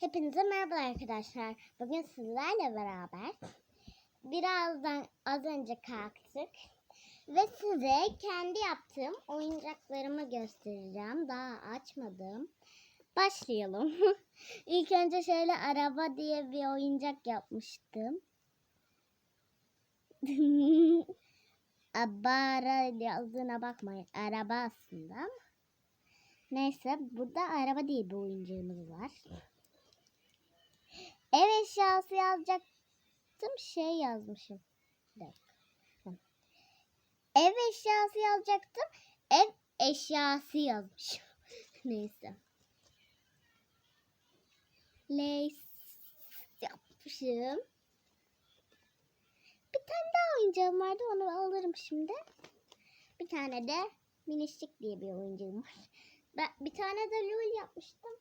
Hepinize merhaba arkadaşlar. Bugün sizlerle beraber birazdan az önce kalktık ve size kendi yaptığım oyuncaklarımı göstereceğim. Daha açmadım. Başlayalım. İlk önce şöyle araba diye bir oyuncak yapmıştım. Abara yazdığına bakmayın. Araba aslında. Neyse burada araba diye bir oyuncağımız var. Ev eşyası yazacaktım. Şey yazmışım. Ev eşyası yazacaktım. Ev eşyası yazmışım. Neyse. Lace yapmışım. Bir tane daha oyuncağım vardı. Onu alırım şimdi. Bir tane de minişlik diye bir oyuncağım var. Ben bir tane de lol yapmıştım.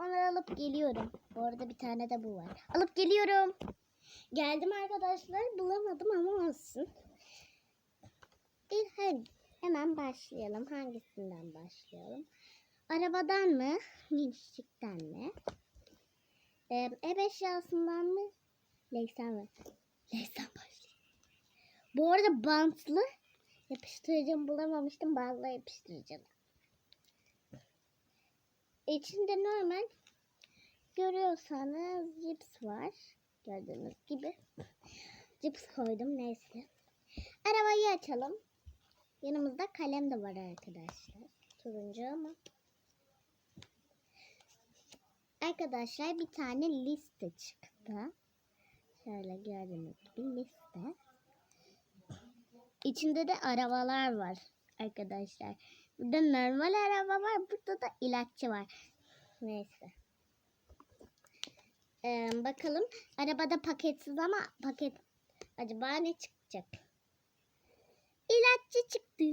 Onu alıp geliyorum. Bu arada bir tane de bu var. Alıp geliyorum. Geldim arkadaşlar. Bulamadım ama olsun. Hadi hemen başlayalım. Hangisinden başlayalım? Arabadan mı? Minişikten mi? Ee, ev eşyasından mı? Leysen mi? Leysen başlayalım. Bu arada bantlı yapıştırıcım bulamamıştım. Bantla yapıştırıcım. İçinde normal görüyorsanız cips var. Gördüğünüz gibi. Cips koydum neyse. Arabayı açalım. Yanımızda kalem de var arkadaşlar. Turuncu ama. Arkadaşlar bir tane liste çıktı. Şöyle gördüğünüz gibi liste. İçinde de arabalar var arkadaşlar. Burada normal araba var. Burada da ilaççı var. Neyse. Ee, bakalım. Arabada paketsiz ama paket acaba ne çıkacak? İlaççı çıktı.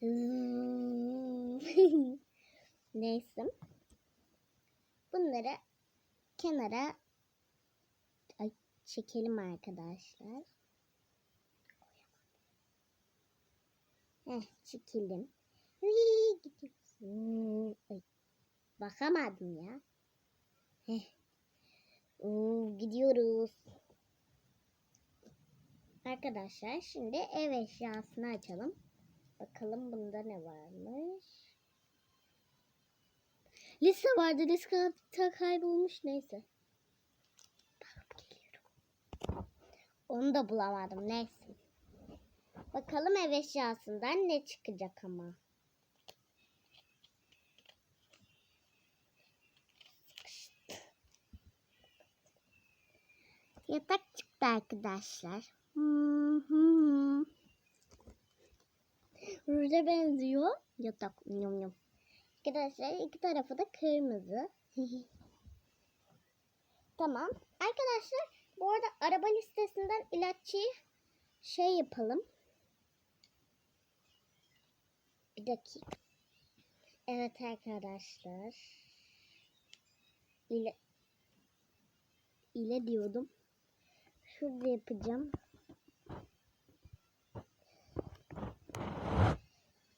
Neyse. Bunları kenara ay, çekelim arkadaşlar. Heh, çekelim. Bakamadım ya. Heh. Oo, gidiyoruz. Arkadaşlar şimdi ev eşyasını açalım. Bakalım bunda ne varmış. Liste vardı. Liste kaybolmuş neyse. Onu da bulamadım neyse. Bakalım ev eşyasından ne çıkacak ama. Yatak çıktı arkadaşlar. Ruja benziyor. Yatak. Yum yum. Arkadaşlar iki tarafı da kırmızı. tamam. Arkadaşlar bu arada araba listesinden ilaççıyı şey yapalım. Bir dakika. Evet arkadaşlar. İle ile diyordum. Şurada yapacağım.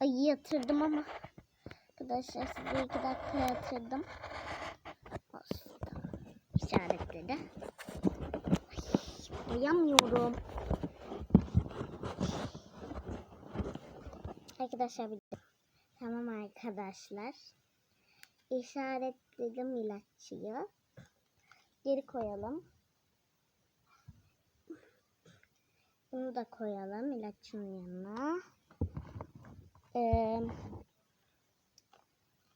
Ay yatırdım ama. Arkadaşlar size iki dakika yatırdım. Olsun. İşaretledi. Ay, Boyamıyorum. Arkadaşlar bir Tamam arkadaşlar. İşaretledim ilaççıyı. Geri koyalım. Bunu da koyalım ilaçın yanına. Ee,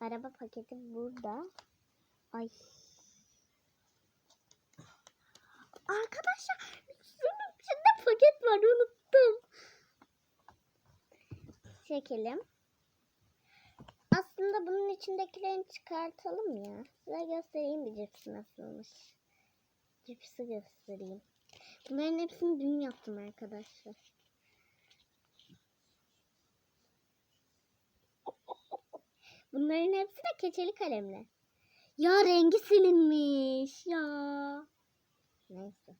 araba paketi burada. Ay. Arkadaşlar şunun içinde paket var unuttum. Çekelim. Aslında bunun içindekilerini çıkartalım ya. Size göstereyim bir cipsi nasılmış. Cipsi göstereyim. Bunların hepsini dün yaptım arkadaşlar. Bunların hepsi de keçeli kalemle. Ya rengi silinmiş ya. Neyse.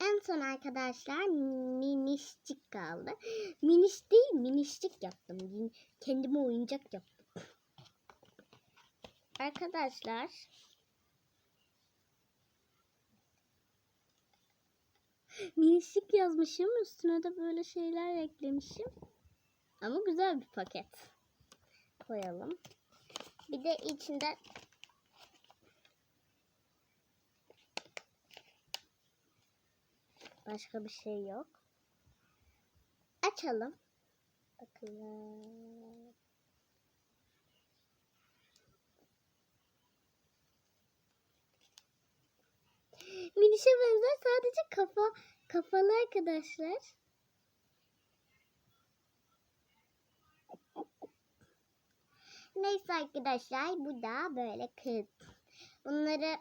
En son arkadaşlar minişcik kaldı. Miniş değil minişcik yaptım. Kendime oyuncak yaptım. Arkadaşlar. Minişik yazmışım. Üstüne de böyle şeyler eklemişim. Ama güzel bir paket. Koyalım. Bir de içinde başka bir şey yok. Açalım. Bakalım. Minişe benzer sadece kafa kafalı arkadaşlar. Neyse arkadaşlar bu da böyle kız. Bunları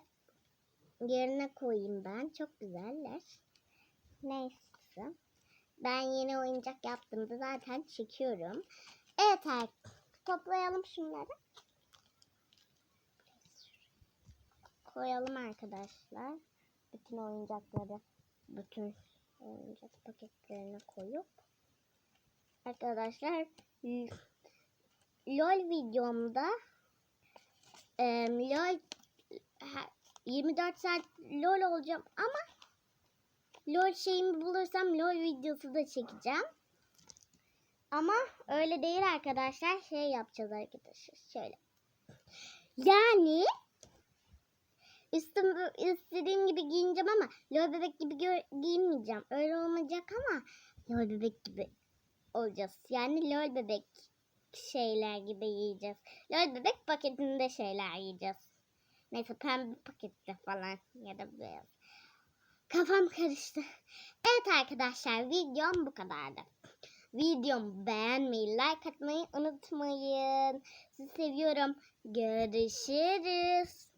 yerine koyayım ben. Çok güzeller. Neyse. Ben yeni oyuncak yaptığımda zaten çekiyorum. Evet toplayalım şunları. Koyalım arkadaşlar. Bütün oyuncakları, bütün oyuncak paketlerine koyup. Arkadaşlar l- LOL videomda e, LOL ha- 24 saat LOL olacağım ama LOL şeyimi bulursam LOL videosu da çekeceğim. Ama öyle değil arkadaşlar. Şey yapacağız arkadaşlar. Şöyle. Yani üstüm istediğim gibi giyineceğim ama LOL bebek gibi giyinmeyeceğim. Öyle olmayacak ama LOL bebek gibi olacağız. Yani LOL bebek şeyler gibi yiyeceğiz. LOL bebek paketinde şeyler yiyeceğiz. Neyse pembe pakette falan ya da beyaz. Kafam karıştı. Evet arkadaşlar videom bu kadardı. Videomu beğenmeyi, like atmayı unutmayın. Sizi seviyorum. Görüşürüz.